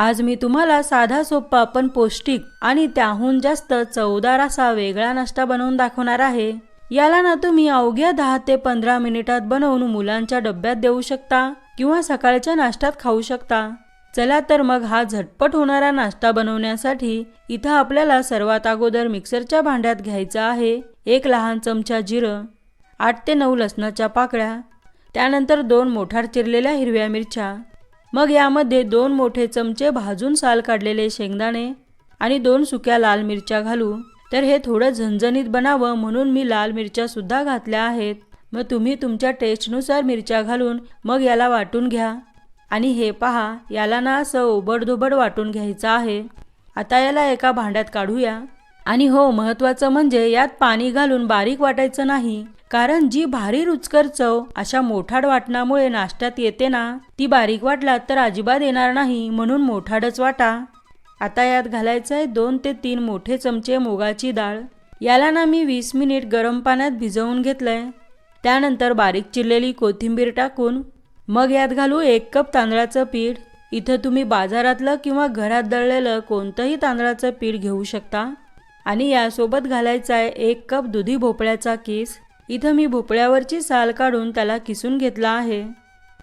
आज मी तुम्हाला साधा सोपा पण पौष्टिक आणि त्याहून जास्त चवदार असा वेगळा नाश्ता बनवून दाखवणार आहे. याला ना तुम्ही अवघ्या दहा ते पंधरा मिनिटात बनवून मुलांच्या डब्यात देऊ शकता किंवा सकाळच्या नाश्त्यात खाऊ शकता. चला तर मग हा झटपट होणारा नाश्ता बनवण्यासाठी इथं आपल्याला सर्वात अगोदर मिक्सरच्या भांड्यात घ्यायचं आहे. एक लहान चमचा जिरं आठ ते नऊ लसणाच्या पाकळ्या त्यानंतर दोन मोठार चिरलेल्या हिरव्या मिरच्या मग यामध्ये दोन मोठे चमचे भाजून साल काढलेले शेंगदाणे आणि दोन सुक्या लाल मिरच्या घालू. तर हे थोडं झणझणीत बनावं म्हणून मी लाल मिरच्या सुद्धा घातल्या आहेत. मग तुम्ही तुमच्या टेस्टनुसार मिरच्या घालून मग याला वाटून घ्या. आणि हे पहा याला ना असं ओबडधोबड वाटून घ्यायचं आहे. आता याला एका भांड्यात काढूया. आणि हो महत्त्वाचं म्हणजे यात पाणी घालून बारीक वाटायचं नाही. कारण जी भारी रुचकर चव अशा मोठाड वाटणामुळे नाश्त्यात येते ना ती बारीक वाटलात तर अजिबात येणार नाही म्हणून मोठाडच वाटा. आता यात घालायचं आहे दोन ते तीन मोठे चमचे मुगाची डाळ. याला ना मी वीस मिनिट गरम पाण्यात भिजवून घेतलंय. त्यानंतर बारीक चिरलेली कोथिंबीर टाकून मग यात घालू एक कप तांदळाचं पीठ. इथं तुम्ही बाजारातलं किंवा घरात दळलेलं कोणतंही तांदळाचं पीठ घेऊ शकता. आणि यासोबत घालायचा आहे एक कप दुधी भोपळ्याचा केस. इथं मी भोपळ्यावरची साल काढून त्याला किसून घेतला आहे.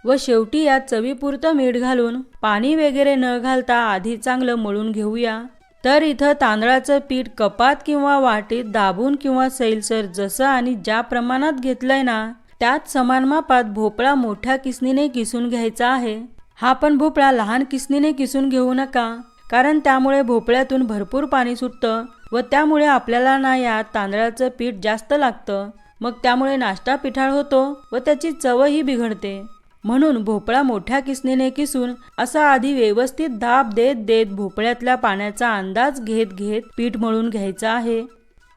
व शेवटी यात चवीपुरतं मीठ घालून पाणी वगैरे न घालता आधी चांगलं मळून घेऊया. तर इथं तांदळाचं पीठ कपात किंवा वाटीत दाबून किंवा सैलसर जसं आणि ज्या प्रमाणात घेतलंय ना त्यात समान मापात भोपळा मोठ्या किसनीने किसून घ्यायचा आहे. हा पण भोपळा लहान किसनीने किसून घेऊ नका कारण त्यामुळे भोपळ्यातून भरपूर पाणी सुटतं व त्यामुळे आपल्याला ना यात तांदळाचं पीठ जास्त लागतं. मग त्यामुळे नाश्ता पिठाळ होतो व त्याची चवही बिघडते. म्हणून भोपळा मोठ्या किसनीने किसून असा आधी व्यवस्थित दाब देत देत भोपळ्यातल्या पाण्याचा अंदाज घेत घेत पीठ मळून घ्यायचा आहे.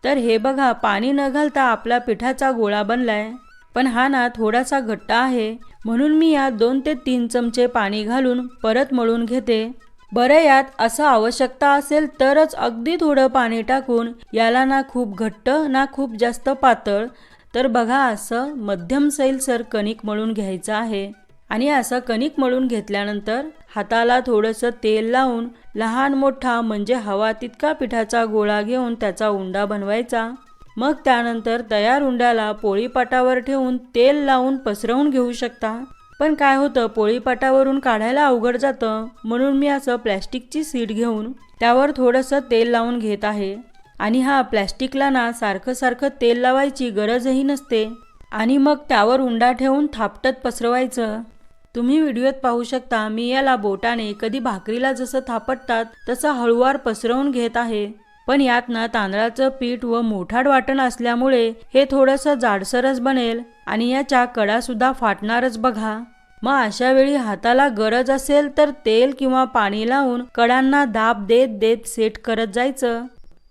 तर हे बघा पाणी न घालता आपला पिठाचा गोळा बनलाय. पण हा ना थोडासा घट्ट आहे. म्हणून मी यात दोन ते तीन चमचे पाणी घालून परत मळून घेते. बरं यात असं आवश्यकता असेल तरच अगदी थोडं पाणी टाकून याला ना खूप घट्ट ना खूप जास्त पातळ तर बघा असं मध्यम सैलसर कणिक मळून घ्यायचं आहे. आणि असं कणिक मळून घेतल्यानंतर हाताला थोडंसं तेल लावून लहान मोठा म्हणजे हवा तितका पिठाचा गोळा घेऊन त्याचा उंडा बनवायचा. मग त्यानंतर तयार उंड्याला पोळीपाटावर ठेवून तेल लावून पसरवून घेऊ शकता. पण काय होतं पोळीपाटावरून काढायला अवघड जातं. म्हणून मी असं प्लॅस्टिकची सीट घेऊन त्यावर थोडंसं तेल लावून घेत आहे. आणि हा प्लॅस्टिकला ना सारखं सारखं तेल लावायची गरजही नसते. आणि मग त्यावर उंडा ठेवून थापटत पसरवायचं. तुम्ही व्हिडिओत पाहू शकता मी याला बोटाने कधी भाकरीला जसं थापटतात तसं हळूवार पसरवून घेत आहे. पण यात ना तांदळाचं पीठ व मोठाड वाटण असल्यामुळे हे थोडंसं जाडसरच बनेल आणि याच्या कडासुद्धा फाटणारच बघा. मग अशा वेळी हाताला गरज असेल तर तेल किंवा पाणी लावून कडांना दाब देत देत सेट करत जायचं.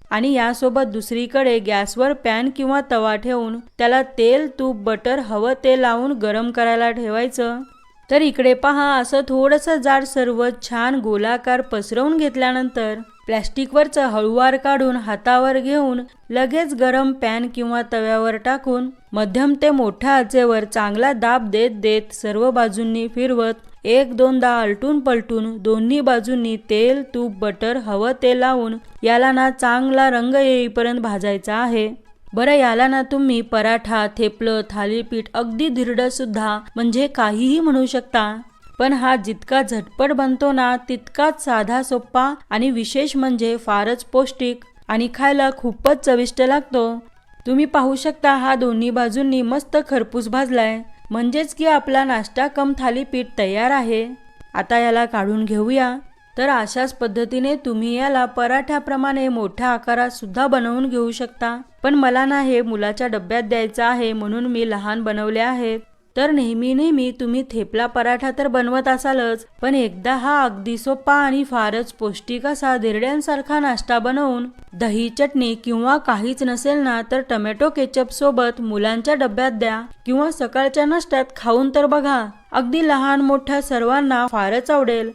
आणि यासोबत दुसरीकडे गॅसवर पॅन किंवा तवा ठेवून त्याला तेल तूप बटर हवं ते लावून गरम करायला ठेवायचं. तर इकडे पहा असं थोडंसं जाड सर्व छान गोलाकार पसरवून घेतल्यानंतर प्लॅस्टिकवरचं हळूवार काढून हातावर घेऊन लगेच गरम पॅन किंवा तव्यावर टाकून मध्यम ते मोठ्या आचेवर चांगला दाब देत देत सर्व बाजूंनी फिरवत एक दोनदा आलटून पलटून दोन्ही बाजूंनी तेल तूप बटर हवं ते लावून याला ना चांगला रंग येईपर्यंत भाजायचा आहे. बरं याला ना तुम्ही पराठा थेपलं थालीपीठ अगदी धिरडं सुद्धा म्हणजे काहीही म्हणू शकता. पण हा जितका झटपट बनतो ना तितकाच साधा सोप्पा आणि विशेष म्हणजे फारच पौष्टिक आणि खायला खूपच चविष्ट लागतो. तुम्ही पाहू शकता हा दोन्ही बाजूंनी मस्त खरपूस भाजलाय. म्हणजेच की आपला नाश्ता कम थालीपीठ तयार आहे. आता याला काढून घेऊया. तर अशाच पद्धतीने तुम्ही याला पराठ्याप्रमाणे मोठ्या आकारात सुद्धा बनवून घेऊ शकता. पण मला ना हे मुलाच्या डब्यात द्यायचं आहे म्हणून मी लहान बनवले आहेत. तर नेहमी नेहमी तुम्ही थेपला पराठा तर बनवत असालच पण एकदा हा अगदी सोपा आणि फारच पौष्टिक असा धिरड्यांसारखा नाश्ता बनवून दही चटणी किंवा काहीच नसेल ना तर टमॅटो केचप सोबत मुलांच्या डब्यात द्या किंवा सकाळच्या नाश्त्यात खाऊन तर बघा. अगदी लहान मोठ्या सर्वांना फारच आवडेल.